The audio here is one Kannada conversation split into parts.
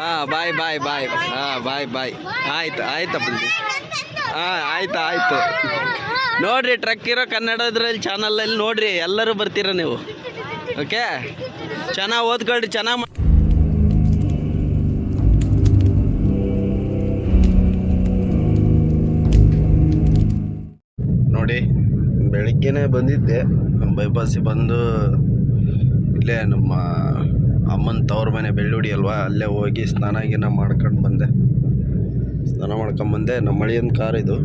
ಹಾ ಬಾಯ್ ಬಾಯ್ ಬಾಯ್ ಹಾ ಬಾಯ್ ಬಾಯ್ ಆಯ್ತು ಆಯ್ತಪ್ಪ ಹಾ, ಆಯ್ತು ಆಯ್ತು. ನೋಡ್ರಿ ಟ್ರಕ್ ಇರೋ ಕನ್ನಡದ್ರಲ್ಲಿ ಚಾನಲಲ್ಲಿ ನೋಡ್ರಿ, ಎಲ್ಲರೂ ಬರ್ತೀರ ನೀವು. ಓಕೆ ಚೆನ್ನಾಗಿ ಓದ್ಕೊಳ್ರಿ, ಚೆನ್ನಾಗಿ ನೋಡಿ, ಬೆಳಿಗ್ಗೆನೆ ಬಂದಿದ್ದೆ. ಬೈಪಾಸಿಗೆ ಬಂದು ಇಲ್ಲೇ ನಮ್ಮ ತವ್ರ ಮನೆ ಬೆಳ್ಳುಡಿ ಅಲ್ವಾ? ಅಲ್ಲೇ ಹೋಗಿ ಸ್ನಾನ ಗೀನ ಮಾಡ್ಕೊಂಡು ಬಂದೆ. ಸ್ನಾನ ಮಾಡ್ಕೊಂಡು ಬಂದೆ. ನಮ್ಮ ಹಳಿಯನ್ ಕಾರ್ ಇದು.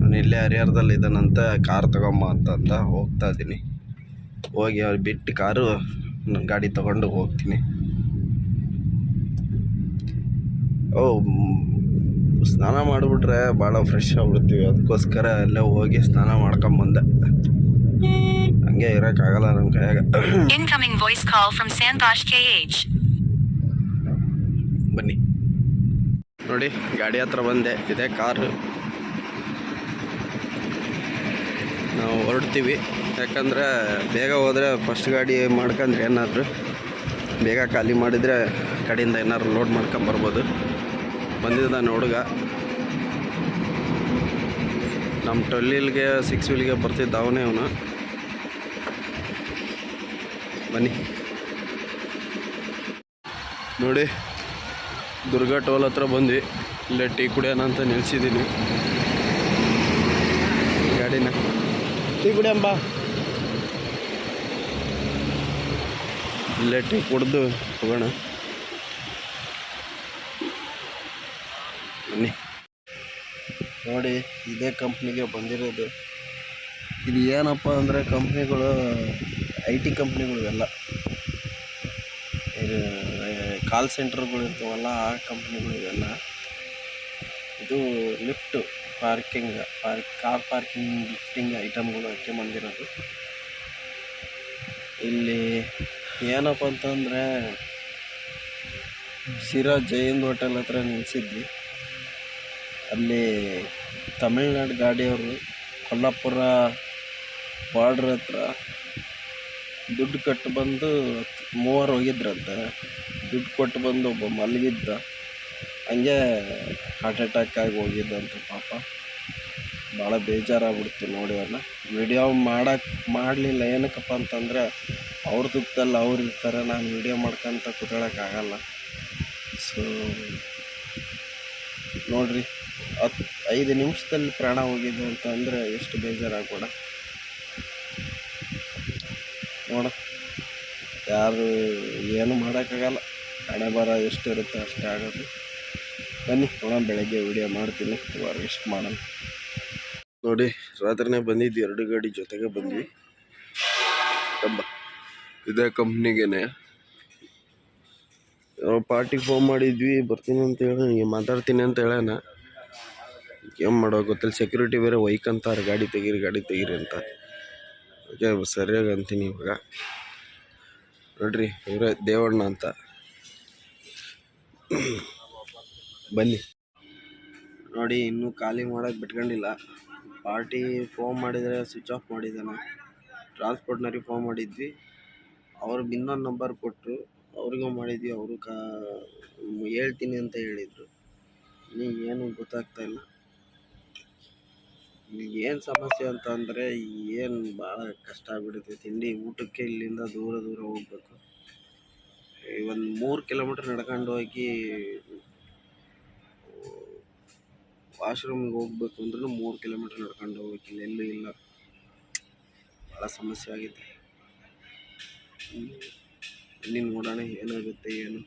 ನಾನು ಇಲ್ಲೇ ಹರಿಹರದಲ್ಲಿ ಇದ್ದಾನಂತ. ಕಾರ್ ತಗೊಂಬ ಅಂತ ಹೋಗ್ತಾ ಇದ್ದೀನಿ. ಹೋಗಿ ಅವ್ರು ಬಿಟ್ಟು ಕಾರು ಗಾಡಿ ತಗೊಂಡು ಹೋಗ್ತೀನಿ. ಓ, ಸ್ನಾನ ಮಾಡಿಬಿಟ್ರೆ ಭಾಳ ಫ್ರೆಶ್ ಆಗ್ಬಿಡ್ತೀವಿ. ಅದಕ್ಕೋಸ್ಕರ ಅಲ್ಲೇ ಹೋಗಿ ಸ್ನಾನ ಮಾಡ್ಕೊಂಬಂದೆ ಹಂಗೆ ಇರೋಕ್ಕಾಗಲ್ಲ ನನ್ನ ಕೈಯಾಗ. Incoming voice call from from K H ಬನ್ನಿ. ನೋಡಿ ಗಾಡಿ ಹತ್ರ ಬಂದೆ. ಇದೆ ಕಾರು. ನಾವು ಹೊರಡ್ತೀವಿ. ಯಾಕಂದರೆ ಬೇಗ ಹೋದರೆ ಫಸ್ಟ್ ಗಾಡಿ ಮಾಡ್ಕೊಂಡ್ರೆ ಏನಾದರೂ ಬೇಗ ಖಾಲಿ ಮಾಡಿದರೆ ಕಡೆಯಿಂದ ಏನಾದ್ರು ಲೋಡ್ ಮಾಡ್ಕೊಂಬರ್ಬೋದು ಬಂದಿದ್ದಾನೆ ಹುಡುಗ ನಮ್ಮ ಟೊಲ್ಲಿಲ್ಗೆ ಸಿಕ್ಸ್ ವೀಲ್ಗೆ ಬರ್ತಿದ್ದ ಅವನೇ ಅವನು. ಬನ್ನಿ. ನೋಡಿ ದುರ್ಗಾ ಟೋಲ್ ಹತ್ರ ಬಂದ್ವಿ. ಇಲ್ಲೇ ಟೀ ಕುಡಿಯೋಣ ಅಂತ ನಿಲ್ಸಿದ್ದೀನಿ. ಗಾಡಿನ. ಟೀ ಕುಡಿಯಂಬ ಇಲ್ಲೇ ಟೀ ಕುಡ್ದು ಹೋಗೋಣ. ಬನ್ನಿ. ನೋಡಿ ಇದೇ ಕಂಪ್ನಿಗೆ ಬಂದಿರೋದು. ಇದು ಏನಪ್ಪ ಅಂದರೆ ಕಂಪ್ನಿಗಳು ಐ ಟಿ ಕಂಪ್ನಿಗಳು ಇವೆಲ್ಲ ಕಾಲ್ ಸೆಂಟರ್ಗಳು ಇರ್ತಾವಲ್ಲ, ಆ ಕಂಪ್ನಿಗಳು ಇವೆಲ್ಲ. ಇದು lift parking park car parking lifting ಐಟಮ್ಗಳು ಹಾಕ್ಕೊಂಬಂದಿರೋದು ಇಲ್ಲಿ ಏನಪ್ಪ ಅಂತಂದರೆ ಶಿರಾ ಜೈನ್ ಹೋಟೆಲ್ ಹತ್ರ ನಿಲ್ಲಿಸಿದ್ವಿ ಅಲ್ಲಿ ತಮಿಳ್ನಾಡು ಗಾಡಿಯವರು ಕೊಲ್ಲಾಪುರ ಬಾರ್ಡ್ರ್ ಹತ್ರ ದುಡ್ಡು ಕಟ್ಟು ಬಂದು ಮೂವರು ಹೋಗಿದ್ರಂತೆ. ದುಡ್ಡು ಕೊಟ್ಟು ಬಂದು ಒಬ್ಬ ಮಲಗಿದ್ದ. ಹಂಗೆ ಹಾರ್ಟ್ ಅಟ್ಯಾಕ್ ಆಗಿ ಹೋಗಿದ್ದಂತೆ ಪಾಪ. ಭಾಳ ಬೇಜಾರಾಗ್ಬಿಡ್ತು ನೋಡಿ ಅವನ್ನ ವಿಡಿಯೋ ಮಾಡಕ್ಕೆ ಮಾಡಲಿಲ್ಲ. ಏನಕ್ಕಪ್ಪ ಅಂತಂದರೆ ಅವ್ರ ದುಃಖದಲ್ಲಿ ಅವ್ರು ಇರ್ತಾರೆ. ನಾನು ವಿಡಿಯೋ ಮಾಡ್ಕೊಂತ ಕೂತ್ಕೊಳ್ಳೋಕ್ಕಾಗಲ್ಲ ಸೊ ನೋಡ್ರಿ. ಹತ್ತು, ಐದು ನಿಮಿಷದಲ್ಲಿ ಪ್ರಾಣ ಹೋಗಿದ್ದು ಅಂತಂದರೆ ಎಷ್ಟು ಬೇಜಾರಾಗ್ಬೇಡ. ನೋಡ. ಯಾರು ಏನು ಮಾಡೋಕ್ಕಾಗಲ್ಲ. ಹಣೆ ಬರ ಎಷ್ಟಿರುತ್ತೆ ಅಷ್ಟೇ ಆಗೋದು. ಬನ್ನಿ, ನೋಡೋಣ, ಬೆಳಗ್ಗೆ ವಿಡಿಯೋ ಮಾಡ್ತೀನಿ. ಇವಾಗ ಎಷ್ಟು ಮಾಡೋಣ. ನೋಡಿ, ರಾತ್ರಿನೇ ಬಂದಿದ್ದು ಎರಡು ಗಾಡಿ ಜೊತೆಗೆ ಬಂದ್ವಿ. ಕಂಬ. ಇದೇ ಕಂಪ್ನಿಗೇನೆ. ಪಾರ್ಟಿಗೆ ಫೋನ್ ಮಾಡಿದ್ವಿ, ಬರ್ತೀನಿ ಅಂತ ಹೇಳಿ, ಹಿಂಗೆ ಮಾತಾಡ್ತೀನಿ ಅಂತ ಹೇಳೋಣ ಏನು ಮಾಡೋ ಗೊತ್ತಿಲ್ಲ. ಸೆಕ್ಯೂರಿಟಿ ಬೇರೆ ಒಯ್ಕಂತಾರೆ ಗಾಡಿ ತೆಗೀರಿ ಗಾಡಿ ತೆಗೀರಿ ಅಂತ. ಓಕೆ ಸರಿಯಾಗಿ ಅಂತೀನಿ ಇವಾಗ. ನೋಡ್ರಿ, ಇವರೇ ದೇವಣ್ಣ ಅಂತ. ಬನ್ನಿ. ನೋಡಿ, ಇನ್ನೂ ಖಾಲಿ ಮಾಡೋಕೆ ಬಿಟ್ಕೊಂಡಿಲ್ಲ. ಪಾರ್ಟಿ ಫೋನ್ ಮಾಡಿದರೆ ಸ್ವಿಚ್ ಆಫ್ ಮಾಡಿದ್ದಾನೆ. ಟ್ರಾನ್ಸ್ಪೋರ್ಟ್ನವ್ರಿಗೆ ಫೋನ್ ಮಾಡಿದ್ವಿ. ಅವ್ರಿಗೆ ಇನ್ನೊಂದು ನಂಬರ್ ಕೊಟ್ಟರು ಅವ್ರಿಗೂ ಮಾಡಿದ್ವಿ, ಅವರು ಕಾ ಹೇಳ್ತೀನಿ ಅಂತ ಹೇಳಿದರು. ನೀ ಏನು ಗೊತ್ತಾಗ್ತಾ ಇಲ್ಲ. ಏನು ಸಮಸ್ಯೆ ಅಂತಂದರೆ ಏನು ಭಾಳ ಕಷ್ಟ ಆಗ್ಬಿಡುತ್ತೆ. ತಿಂಡಿ ಊಟಕ್ಕೆ ಇಲ್ಲಿಂದ ದೂರ ದೂರ ಹೋಗ್ಬೇಕು. ಒಂದು ಮೂರು ಕಿಲೋಮೀಟ್ರ್ ನಡ್ಕೊಂಡು ಹೋಗಿ ವಾಶ್ರೂಮ್ಗೆ ಹೋಗ್ಬೇಕು ಅಂದ್ರೂ ಮೂರು ಕಿಲೋಮೀಟ್ರ್ ನಡ್ಕೊಂಡು ಹೋಗ್ಬೇಕು. ಇಲ್ಲಿ ಎಲ್ಲೂ ಇಲ್ಲ. ಭಾಳ ಸಮಸ್ಯೆ ಆಗಿದೆ. ಇಲ್ಲಿ ನೋಡೋಣ ಏನಾಗುತ್ತೆ, ಏನು?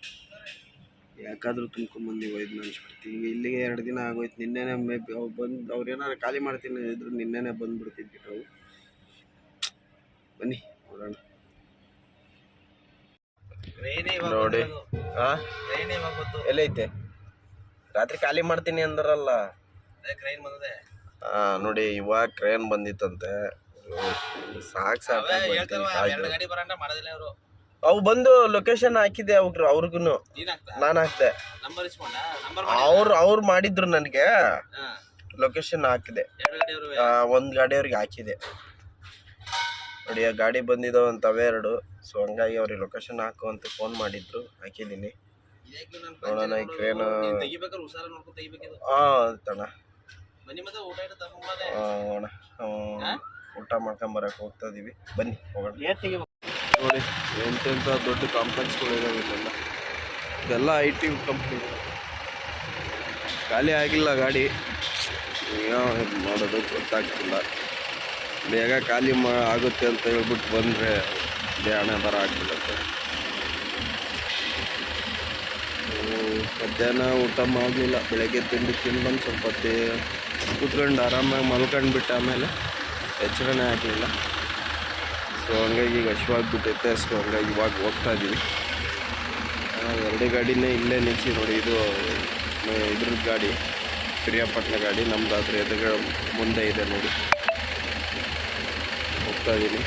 ಯಾಕಾದರೂ ತುಂಬ್ಕೊಂಬಂದು ಒಯ್ದು ಅನ್ಸ್ಬಿಡ್ತೀವಿ ಈಗ ಇಲ್ಲಿಗೆ ಎರಡು ದಿನ ಆಗೋಯ್ತು. ನಿನ್ನೆನೇ ಮೇ ಬಿ ಅವ್ರು ಬಂದು ಅವ್ರು ಏನಾರು ಖಾಲಿ ಮಾಡ್ತೀನಿ ಇದ್ರು ನಿನ್ನೆನೇ ಬಂದುಬಿಡ್ತಿದ್ವಿ ನಾವು. ಬನ್ನಿ ನೋಡೋಣ. ನೋಡಿ. ಎಲ್ಲ ಎಲ್ಲೈತೆ ರಾತ್ರಿ ಖಾಲಿ ಮಾಡ್ತೀನಿ ಅಂದ್ರಲ್ಲ. ಹಾ ನೋಡಿ ಇವಾಗ ಕ್ರೇನ್ ಬಂದಿತ್ತಂತೆ. ಸಾಕು ಸಾಕು ಅವು ಬಂದು ಲೊಕೇಶನ್ ಹಾಕಿದೆ ಅವ್ರು ಅವ್ರಿಗೂ ನಾನು ಹಾಕ್ದೆ. ಅವ್ರು ಅವ್ರು ಮಾಡಿದ್ರು ನನಗೆ. ಲೊಕೇಶನ್ ಹಾಕಿದೆ. ಒಂದು ಗಾಡಿ ಗಾಡಿಯವ್ರಿಗೆ ಹಾಕಿದೆ. ನೋಡಿ ಆ ಗಾಡಿ ಬಂದಿದ್ದಾವೆ ಅಂತವೆ ಎರಡು. ಸೊ ಹಂಗಾಗಿ ಅವ್ರಿಗೆ ಲೊಕೇಶನ್ ಹಾಕು ಅಂತ ಫೋನ್ ಮಾಡಿದ್ರು. ಹಾಕಿದ್ದೀನಿ ನೋಡೋಣ ಈ ಕ್ರೇನ್ ಹಾಂ ತಣ. ಊಟ ಮಾಡ್ಕೊಂಬರಕ್ಕೆ ಹೋಗ್ತಾ ಇದೀವಿ. ಬನ್ನಿ ಹೋಗೋಣ. ನೋಡಿ, ಎಂತೆಂಥ ದೊಡ್ಡ ಕಾಂಪ್ಲೆಕ್ಸ್ಗಳಿದ್ದಾವೆ ಇಲ್ಲೆಲ್ಲ. ಇದೆಲ್ಲ ಐ ಟಿ ಕಂಪ್ನಿ ಖಾಲಿ ಆಗಿಲ್ಲ ಗಾಡಿ. ಏನು ಮಾಡೋದು ಗೊತ್ತಾಗ್ತಿಲ್ಲ. ಬೇಗ ಖಾಲಿ ಮಾ, ಆಗುತ್ತೆ ಅಂತ ಹೇಳ್ಬಿಟ್ಟು ಬಂದರೆ ಹಣೆ ಬರ ಆಗ್ಬಿಡುತ್ತೆ. ಮಧ್ಯಾಹ್ನ ಊಟ ಮಾಡಲಿಲ್ಲ. ಬೆಳಗ್ಗೆ ತಿಂಡಿ ತಿಂದು ಬಂದು ಸ್ವಲ್ಪ ಕುತ್ಕೊಂಡು ಆರಾಮಾಗಿ ಮಲ್ಕೊಂಡು ಬಿಟ್ಟು ಆಮೇಲೆ ಎಚ್ಚರನೇ ಆಗಲಿಲ್ಲ. ಸೊ ಹಂಗಾಗಿ ಈಗ ಹಶ್ವಾಗ್ಬಿಟ್ಟೈತೆ ಸೊ ಹಂಗಾಗಿ ಇವಾಗ ಹೋಗ್ತಾ ಇದ್ದೀವಿ ಎರಡೇ ಗಾಡಿನೇ ಇಲ್ಲೇ ನಿಲ್ಲಿಸಿ ನೋಡಿ, ಇದು ಇದ್ರದ್ದು ಗಾಡಿ ಪಿರಿಯಾಪಟ್ಟಣ ಗಾಡಿ. ನಮ್ದು ಅದ್ರ ಎದುರುಗಡೆ ಮುಂದೆ ಇದೆ ನೋಡಿ. ಹೋಗ್ತಾ ಇದ್ದೀನಿ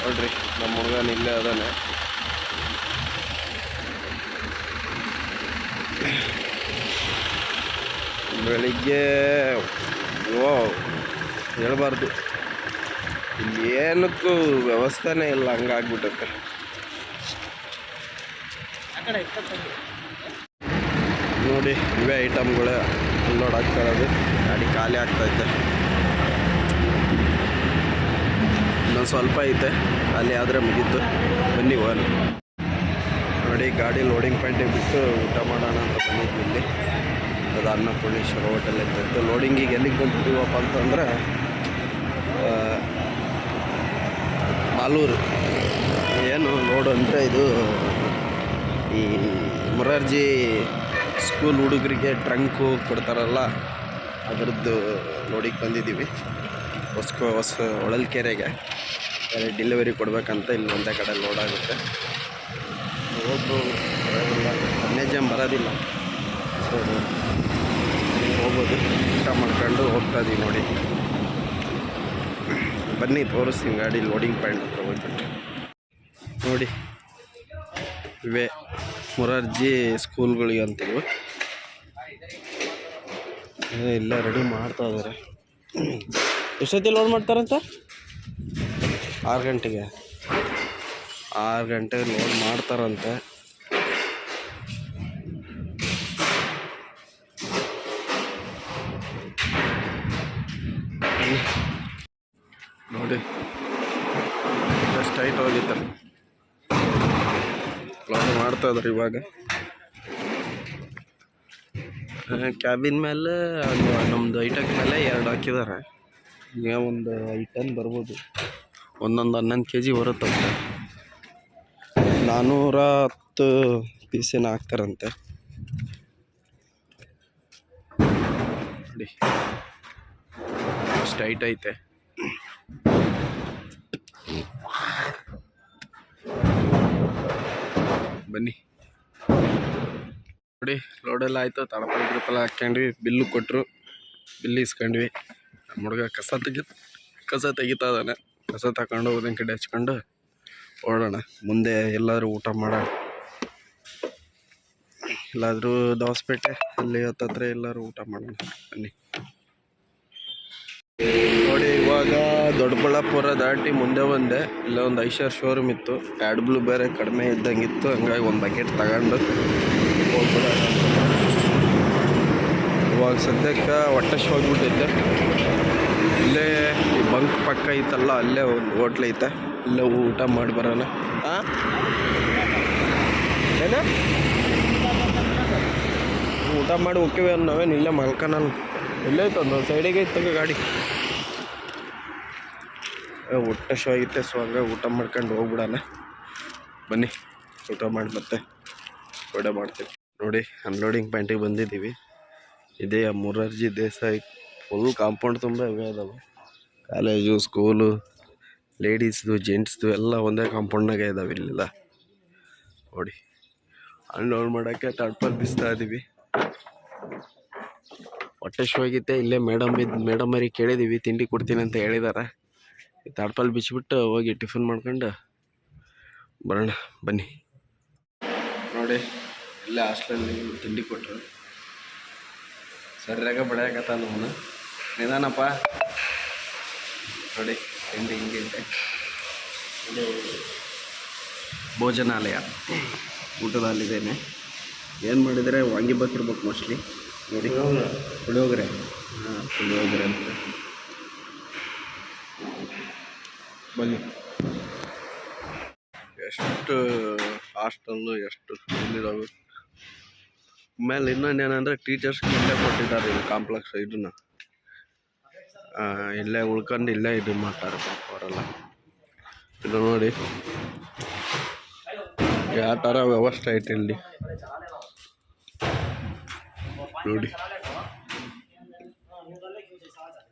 ನೋಡ್ರಿ, ನಮ್ಮ ಹುಡುಗನ ಇಲ್ಲೇ ಅದಾನೆ. ಬೆಳಿಗ್ಗೆ ಓ ಹೇಳ್ಬಾರ್ದು. ಏನಕ್ಕೂ ವ್ಯವಸ್ಥೆನೇ ಇಲ್ಲ ಹಂಗಾಗ್ಬಿಟ್ಟತ್ತೆ ನೋಡಿ ಇವೇ ಐಟಮ್ಗಳೇ ಲೋಡ್ ಆಗ್ತಾ ಇರೋದು ಗಾಡಿ ಖಾಲಿ ಆಗ್ತೈತೆ. ಇನ್ನೊಂದು ಸ್ವಲ್ಪ ಐತೆ ಖಾಲಿ ಆದರೆ ಮುಗೀತು. ಬನ್ನಿ ಹೋಗೋಣ. ನೋಡಿ ಗಾಡಿ ಲೋಡಿಂಗ್ ಪಾಯಿಂಟಿಗೆ ಬಿಟ್ಟು ಊಟ ಮಾಡೋಣ ಅಂತ ಬಂದಿದ್ವಿ ಇಲ್ಲಿ. ಅದು ಅನ್ನಪೂರ್ಣೇಶ್ವರ ಹೋಟೆಲ್ ಇದ್ದದ್ದು. ಲೋಡಿಂಗಿಗೆ ಎಲ್ಲಿಗೆ ಬಂದಿದ್ದೀವಪ್ಪ ಅಂತಂದರೆ ಆ, ಮಾಲೂರು ಏನು ನೋಡು ಅಂದರೆ ಇದು ಈ ಮೊರಾರ್ಜಿ ಸ್ಕೂಲ್ ಹುಡುಗರಿಗೆ ಟ್ರಂಕು ಕೊಡ್ತಾರಲ್ಲ ಅದರದ್ದು ನೋಡಿಕ್ಕೆ ಬಂದಿದ್ದೀವಿ. ಹೊಸ ಹೊಸ ಹೊಳಲ್ಕೆರೆಗೆ ಡೆಲಿವರಿ ಕೊಡಬೇಕಂತ ಇಲ್ಲಿ ಒಂದೇ ಕಡೆ ಲೋಡ್ ಆಗುತ್ತೆ. ಬರೋದಿಲ್ಲ ಜನ ಬರೋದಿಲ್ಲ. ಸೊ ಹೋಗ್ಬೋದು ಊಟ ಮಾಡ್ಕೊಂಡು ಹೋಗ್ತಾ ಇದ್ದೀವಿ ನೋಡಿ. ಬನ್ನಿ, ತೋರಿಸ್ತೀನಿ ಗಾಡಿ ಲೋಡಿಂಗ್ ಪಾಯಿಂಟ್ ಹತ್ರ ಹೋಗ್ಬಿಟ್ಟು. ನೋಡಿ, ಇವೆ ಮೊರಾರ್ಜಿ ಸ್ಕೂಲ್ಗಳಿಗೆ ಅಂತೀವಿ. ಎಲ್ಲ ರೆಡಿ ಮಾಡ್ತಾ ಇದ್ದಾರೆ. ಎಷ್ಟೊತ್ತಿ ಲೋಡ್ ಮಾಡ್ತಾರಂತ? ಆರು ಗಂಟೆಗೆ. ಆರು ಗಂಟೆಗೆ ಲೋಡ್ ಮಾಡ್ತಾರಂತೆ ನೋಡಿ ಎಷ್ಟು ಟೈಟ್ ಹೋಗಿತ್ತು ಮಾಡ್ತಾ ಇದಾರೆ ಇವಾಗ ಕ್ಯಾಬಿನ್ ಮೇಲೆ ನಮ್ಮದು ಐಟಕ್ ಮೇಲೆ ಎರಡು ಹಾಕಿದ್ದಾರೆ. ಈಗ ಒಂದು ಐಟನ್ ಟನ್ ಬರ್ಬೋದು. ಒಂದೊಂದು ಹನ್ನೊಂದು ಕೆ ಜಿ ಬರುತ್ತಂತೆ. ನಾನ್ನೂರ ಹತ್ತು ಪೀಸಿನ ಹಾಕ್ತಾರಂತೆ. ಅಷ್ಟು ಐಟ್ ಐತೆ. ಬನ್ನಿ. ನೋಡಿ ಲೋಡೆಲ್ಲ ಆಯಿತು. ತಳಪಲ್ ಹಾಕ್ಯಂಡ್ವಿ ಹಾಕ್ಕೊಂಡ್ವಿ ಬಿಲ್ಲು ಕೊಟ್ಟರು ಬಿಲ್ ಇಸ್ಕೊಂಡ್ವಿ. ನಮ್ಮ ಹುಡುಗ ಕಸ ತೆಗಿ, ಕಸ ತೆಗಿತಾ ಇದ್ದಾನೆ ಕಸ ತಗೊಂಡು ಒಂದೊಂದು ಕಡೆ ಹಚ್ಕೊಂಡು ಓಡೋಣ. ಮುಂದೆ ಎಲ್ಲಾದರೂ ಊಟ ಮಾಡೋಣ. ಎಲ್ಲಾದರೂ ದವಸಪೇಟೆ, ಅಲ್ಲಿ ಹತ್ತತ್ರ ಎಲ್ಲರೂ ಊಟ ಮಾಡೋಣ. ಬನ್ನಿ. ನೋಡಿ, ಇವಾಗ ದೊಡ್ಡಬಳ್ಳಾಪುರ ದಾಟಿ ಮುಂದೆ ಬಂದೆ. ಇಲ್ಲ ಒಂದು ಐಶರ್ ಶೋರೂಮ್ ಇತ್ತು. ಆ್ಯಡ್ ಬ್ಲೂ ಬೇರೆ ಕಡಿಮೆ ಇದ್ದಂಗಿತ್ತು. ಹಂಗಾಗಿ ಒಂದು ಬಕೆಟ್ ತಗೊಂಡು ಹೋಗ್ಬಿಡ. ಇವಾಗ ಸದ್ಯಕ್ಕೆ ಹೊಟ್ಟೆ ಹೋಗ್ಬಿಟ್ಟಿದ್ದೆ ಇಲ್ಲೇ ಈ ಬಂಕ್ ಪಕ್ಕ ಐತಲ್ಲ, ಅಲ್ಲೇ ಒಂದು ಹೋಟ್ಲ್ ಐತೆ. ಇಲ್ಲೇ ಊಟ ಮಾಡಿ ಬರೋಣ. ಹಾಂ ಏನ? ಊಟ ಮಾಡಿ ಹೋಗ್ತೀವಿ ನಾವೇನು ಇಲ್ಲೇ ಮಲ್ಕನಲ್ಲ. ಇಲ್ಲೇ ಐತೆ ಒಂದು ಸೈಡಿಗೆ ಇತ್ತು ಗಾಡಿ. ಹೊಟ್ಟೆ ಶೋ ಆಗಿತ್ತೆ ಸೊ ಹಂಗೆ ಊಟ ಮಾಡ್ಕೊಂಡು ಹೋಗ್ಬಿಡೋಣ. ಬನ್ನಿ, ಊಟ ಮಾಡಿ ಮತ್ತೆ ಒಡೆ ಮಾಡ್ತೀವಿ ನೋಡಿ ಅನ್ಲೋಡಿಂಗ್ ಪಾಯಿಂಟಿಗೆ ಬಂದಿದ್ದೀವಿ. ಇದೇ ಮೊರಾರ್ಜಿ ದೇಸಾಯಿ ಫುಲ್ ಕಾಂಪೌಂಡ್ ತುಂಬ ಇವೆ ಅದಾವೆ ಕಾಲೇಜು ಸ್ಕೂಲು ಲೇಡೀಸ್ದು ಜೆಂಟ್ಸ್ದು ಎಲ್ಲ ಒಂದೇ ಕಾಂಪೌಂಡ್ನಾಗೆ ಇದ್ದಾವೆ ಇಲ್ಲೆಲ್ಲ. ನೋಡಿ ಅನ್ಲೋಡ್ ಮಾಡೋಕ್ಕೆ ತಡ್ಪಲ್ ಬಿಸ್ತಾ ಇದ್ದೀವಿ ಹೊಟ್ಟೆ ಶೋ ಆಗಿತ್ತೆ ಇಲ್ಲೇ ಮೇಡಮ್ ಇದು ಮೇಡಮ್ ಅವ್ರಿಗೆ ಕೇಳಿದ್ದೀವಿ ತಿಂಡಿ ಕೊಡ್ತೀನಿ ಅಂತ ಹೇಳಿದ್ದಾರೆ ತಡ್ಪಲ್ ಬಿಚ್ಚಿಬಿಟ್ಟು ಹೋಗಿ ಟಿಫಿನ್ ಮಾಡ್ಕೊಂಡು ಬರೋಣ, ಬನ್ನಿ. ನೋಡಿ, ಇಲ್ಲೇ ಹಾಸ್ಟೆಲಲ್ಲಿ ತಿಂಡಿ ಕೊಟ್ಟರು. ಸರಿಯಾಗ ಬಡಿಯಾಕತ್ತ ನಮ್ಮನ್ನ? ನಿಧಾನಪ್ಪ. ನೋಡಿ, ತಿಂಡಿ ಹಿಂಗೆ ಇದು. ಭೋಜನಾಲಯ. ಊಟದಲ್ಲಿದ್ದೇನೆ. ಏನು ಮಾಡಿದರೆ ವಾಂಗಿಬಾತ್ ಇರ್ಬೇಕು ಮೋಸ್ಟ್ಲಿ. ನೋಡಿ, ಪುಳಿಯೋಗರೆ. ಹಾಂ, ಪುಳಿಯೋಗರೆ ಅಂತ. ಬನ್ನಿ. ಎಷ್ಟು ಹಾಸ್ಟೆಲ್ಲು ಎಷ್ಟು ಇಲ್ಲಿದ್ದಾವೆ ಆಮೇಲೆ ಇನ್ನೊಂದು ಏನಂದರೆ ಟೀಚರ್ಸ್ಗೆ ಇಲ್ಲೇ ಕೊಟ್ಟಿದ್ದಾರೆ ಇದು ಕಾಂಪ್ಲೆಕ್ಸ್ ಇದನ್ನ. ಇಲ್ಲೇ ಉಳ್ಕೊಂಡು ಇಲ್ಲೇ ಇದು ಮಾಡ್ತಾರೆ ಪಾಪ ಅವರೆಲ್ಲ. ಇದು ನೋಡಿ. ಯಾವ ಥರ ವ್ಯವಸ್ಥೆ ಐತೆ ಇಲ್ಲಿ. ನೋಡಿ.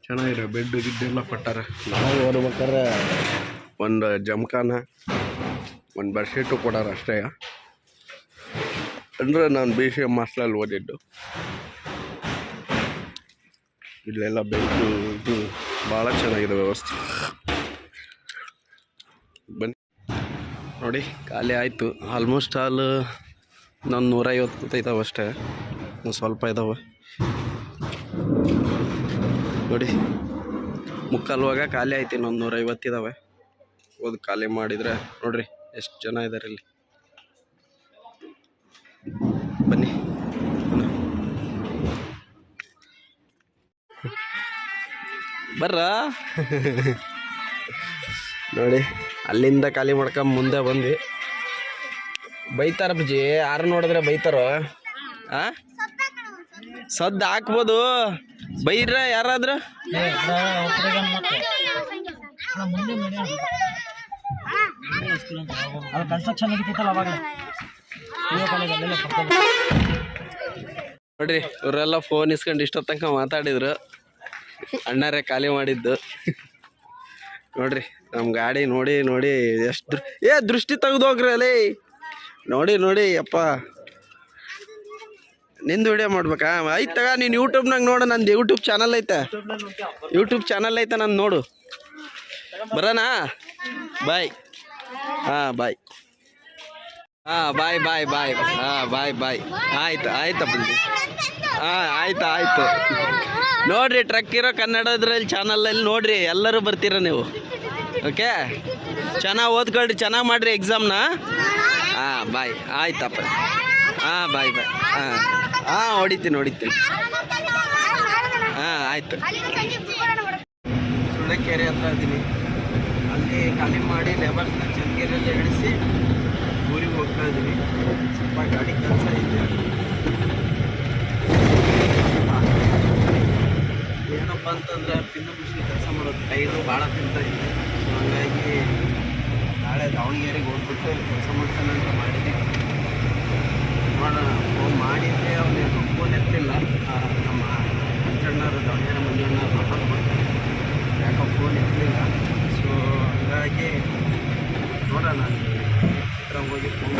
ಚೆನ್ನಾಗಿದೆ ಬೆಡ್ ಗಿಡ್ಡೆಲ್ಲ ಕೊಟ್ಟಾರೆ. ನಾವು ಓದ್ಬೇಕಾದ್ರೆ ಒಂದು ಜಮಖಾನ ಒಂದು ಬೆಡ್ಶೀಟು ಕೊಡಾರ ಅಷ್ಟೇ. ಅಂದರೆ ನಾನು ಬಿ ಸಿ ಎಂ ಹಾಸ್ಟೆಲಲ್ಲಿ ಓದಿದ್ದು. ಇಲ್ಲೆಲ್ಲ ಬೆಂಕು, ಇದು ಭಾಳ ಚೆನ್ನಾಗಿದೆ ವ್ಯವಸ್ಥೆ. ಬನ್ನಿ. ನೋಡಿ, ಖಾಲಿ ಆಯಿತು. ಆಲ್ಮೋಸ್ಟ್ ಆಲ್ ನಾನು ನೂರೈವತ್ತು ಇದ್ದಾವೆ ಅಷ್ಟೇ ಸ್ವಲ್ಪ ಇದಾವೆ. ನೋಡಿ. ಮುಕ್ಕಾಲುವಾಗ ಖಾಲಿ ಐತಿ ಇನ್ನೊಂದು ನೂರೈವತ್ತು ಇದಾವೆ. ಹೋದ್ ಖಾಲಿ ಮಾಡಿದರೆ ನೋಡ್ರಿ ಎಷ್ಟು ಜನ ಇದ್ದಾರೆ ಇಲ್ಲಿ. ಬನ್ನಿ. ಬರ್ರ? ನೋಡಿ, ಅಲ್ಲಿಂದ ಖಾಲಿ ಮಾಡ್ಕೊಂಡ್ ಮುಂದೆ ಬಂದ್ವಿ. ಬೈತಾರ ಬಜ್ಜಿ ಯಾರು ನೋಡಿದ್ರೆ ಬೈತಾರೋ? ಆ? ಸದ್ದು ಹಾಕ್ಬೋದು. ಬೈರ ಯಾರಾದ್ರ? ನೋಡ್ರಿ, ಇವರೆಲ್ಲ ಫೋನ್ ಇಸ್ಕೊಂಡು ಇಷ್ಟೊತ್ತು ಮಾತಾಡಿದ್ರು. ಅಣ್ಣಾರೆ ಖಾಲಿ ಮಾಡಿದ್ದು. ನೋಡ್ರಿ ನಮ್ಮ ಗಾಡಿ ನೋಡಿ ನೋಡಿ ಎಷ್ಟು ಏ, ದೃಷ್ಟಿ ತೆಗ್ದು ಹೋಗ್ರಿ ಅಲ್ಲಿ. ನೋಡಿ ನೋಡಿ, ಅಪ್ಪ. ನಿಂದು ವಿಡಿಯೋ ಮಾಡ್ಬೇಕಾ? ಆಯ್ತು ತಗ, ನೀನು ಯೂಟ್ಯೂಬ್ನಾಗ ನೋಡು, ನಂದು ಯೂಟ್ಯೂಬ್ ಚಾನಲ್ ಐತೆ. ಯೂಟ್ಯೂಬ್ ಚಾನಲ್ ಐತೆ ನಾನು ನೋಡು. ಬರೋಣ? ಬಾಯ್. ಹಾಂ ಬಾಯ್. ಹಾಂ, ಬಾಯ್ ಬಾಯ್ ಬಾಯ್. ಹಾಂ, ಬಾಯ್ ಬಾಯ್. ಆಯ್ತು ಆಯ್ತಪ್ಪ ಹಾಂ, ಆಯ್ತು, ಆಯಿತು. ನೋಡ್ರಿ ಟ್ರಕ್ ಇರೋ ಕನ್ನಡದ್ರಲ್ಲಿ ಚಾನಲಲ್ಲಿ ನೋಡ್ರಿ, ಎಲ್ಲರೂ ಬರ್ತೀರ ನೀವು. ಓಕೆ ಚೆನ್ನಾಗಿ ಓದ್ಕೊಳ್ರಿ, ಚೆನ್ನಾಗಿ ಮಾಡ್ರಿ ಎಕ್ಸಾಮ್ನ ಹಾಂ ಬಾಯ್. ಆಯ್ತಪ್ಪ. ಹಾಂ ಬಾಯ್ ಬಾಯ್. ಹಾಂ ಹಾಂ ಹೊಡಿತೀನಿ ಹೊಡಿತೀನಿ. ಹಾಂ ಆಯ್ತು. ಸುಳ್ಳಕೆರೆ ಹತ್ರ ಇದ್ದೀನಿ ಅಲ್ಲಿ ಖಾಲಿ ಮಾಡಿ ಲೇಬರ್ಸ್ನ ಚನ್ನಗಿರಿಯಲ್ಲಿ ಇಳಿಸಿ ಊರಿಗೆ ಹೋಗ್ತಾ ಇದ್ದೀನಿ ಸ್ವಲ್ಪ ಗಾಡಿ ಕೆಲಸ ಇದೆ. ಏನಪ್ಪ ಅಂತಂದರೆ ಪಿನ್ನು ಮಿಷಿನ್ ಕೆಲಸ ಮಾಡೋದು. ಟೈರು ಭಾಳ ತಿಂತ ಇದೆ. ಹಂಗಾಗಿ ನಾಳೆ ದಾವಣಗೆರೆಗೆ ಹೋಗ್ಬಿಟ್ಟು ಕೆಲಸ ಮಾಡ್ತಾನೆ ಅಂತ ಮಾಡಿದ್ದೆ. ನೋಡೋಣ ಫೋನ್ ಮಾಡಿದ್ದೆ ಅವನೇನು ಫೋನ್ ಎತ್ತಿಲ್ಲ. ನಮ್ಮ ಮಂಜಣ್ಣವರು ದಾವಣಗೆರೆ ಮಂಜಣ್ಣ ಮಾತಾಡ್ ಮಾಡ್ತಾರೆ ಯಾಕೋ ಫೋನ್ ಎತ್ತಲಿಲ್ಲ ಸೊ ಹಾಗಾಗಿ ನೋಡೋಣ, ಹತ್ರ ಹೋಗಿ ಫೋನ್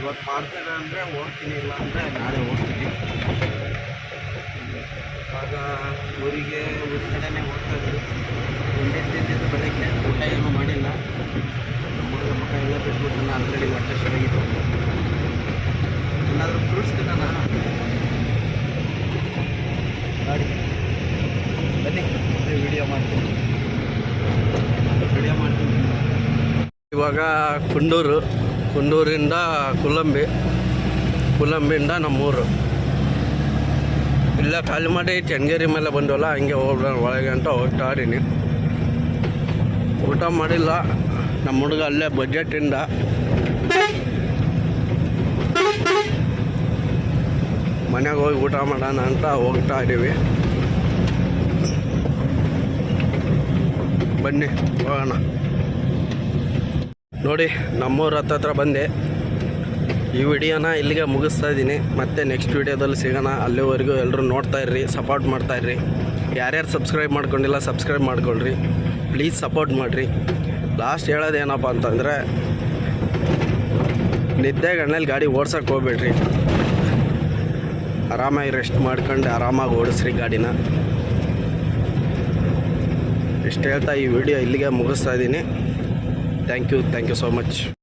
ಇವತ್ತು ಮಾಡ್ತೀರ ಅಂದರೆ ಹೋಗ್ತೀನಿ, ಇಲ್ಲ ಅಂದರೆ ನಾಳೆ ಹೋಗ್ತೀನಿ. ಆಗ ಊರಿಗೆ ಊರ ಕಡೆನೇ ಹೋಗ್ತಾ ಇದ್ರು ಹಿಂದಿನ ತಿಂದಿದ್ದು ಬೆಳಗ್ಗೆ ಊಟ ಏನು ಮಾಡಿಲ್ಲ ನಮ್ಮ ಎಲ್ಲ ಬಿಟ್ಬಿಟ್ಟು ಆಲ್ರೆಡಿ ಹೊಟ್ಟೆ ಸರಿಯಾಗಿತ್ತು ಏನಾದರೂ ಫ್ರೂಟ್ಸ್ ಬನ್ನಿ ವಿಡಿಯೋ ಮಾಡ್ತೀನಿ. ಮಾಡ್ತೀನಿ. ಇವಾಗ ಕುಂಡೂರು, ಕುಂಡೂರಿಂದ ಕುಲಂಬಿ, ಕುಲಂಬಿಯಿಂದ ನಮ್ಮೂರು. ಇಲ್ಲ, ಖಾಲಿ ಮಾಡಿ ಚನ್ನಗಿರಿ ಮೇಲೆ ಬಂದವಲ್ಲ, ಹಂಗೆ ಹೋಗ್ಬಿಡೋಣ ಒಳಗೆ ಅಂತ ಹೋಗ್ತಾ ಇದೀನಿ. ಊಟ ಮಾಡಿಲ್ಲ. ನಮ್ಮ ಹುಡುಗ ಅಲ್ಲೇ ಬಜೆಟಿಂದ. ಮನೆಗೆ ಹೋಗಿ ಊಟ ಮಾಡೋಣ ಅಂತ ಹೋಗ್ತಾ ಇದ್ದೀವಿ ಬನ್ನಿ, ಹೋಗೋಣ. ನೋಡಿ, ನಮ್ಮೂರ ಹತ್ತತ್ರ ಬಂದೆ. ಈ ವಿಡಿಯೋನ ಇಲ್ಲಿಗೆ ಮುಗಿಸ್ತಾ ಇದ್ದೀನಿ ಮತ್ತೆ ನೆಕ್ಸ್ಟ್ ವಿಡಿಯೋದಲ್ಲಿ ಸಿಗೋಣ. ಅಲ್ಲಿವರೆಗೂ ಎಲ್ಲರೂ ನೋಡ್ತಾ ಇರ್ರಿ ಸಪೋರ್ಟ್ ಮಾಡ್ತಾ ಇರ್ರಿ. ಯಾರ್ಯಾರು ಸಬ್ಸ್ಕ್ರೈಬ್ ಮಾಡ್ಕೊಂಡಿಲ್ಲ ಸಬ್ಸ್ಕ್ರೈಬ್ ಮಾಡ್ಕೊಳ್ರಿ. ಪ್ಲೀಸ್ ಸಪೋರ್ಟ್ ಮಾಡಿರಿ. ಲಾಸ್ಟ್ ಹೇಳೋದೇನಪ್ಪ ಅಂತಂದರೆ, ನಿದ್ದೆ ಗಣ್ಣಲ್ಲಿ ಗಾಡಿ ಓಡ್ಸೋಕೆ ಹೋಗ್ಬೇಡ್ರಿ. ಆರಾಮಾಗಿ ರೆಸ್ಟ್ ಮಾಡ್ಕೊಂಡು ಆರಾಮಾಗಿ ಓಡಿಸ್ರಿ ಗಾಡಿನ. ಇಷ್ಟು ಹೇಳ್ತಾ ಈ ವಿಡಿಯೋ ಇಲ್ಲಿಗೆ ಮುಗಿಸ್ತಾ ಇದ್ದೀನಿ. Thank you thank you so much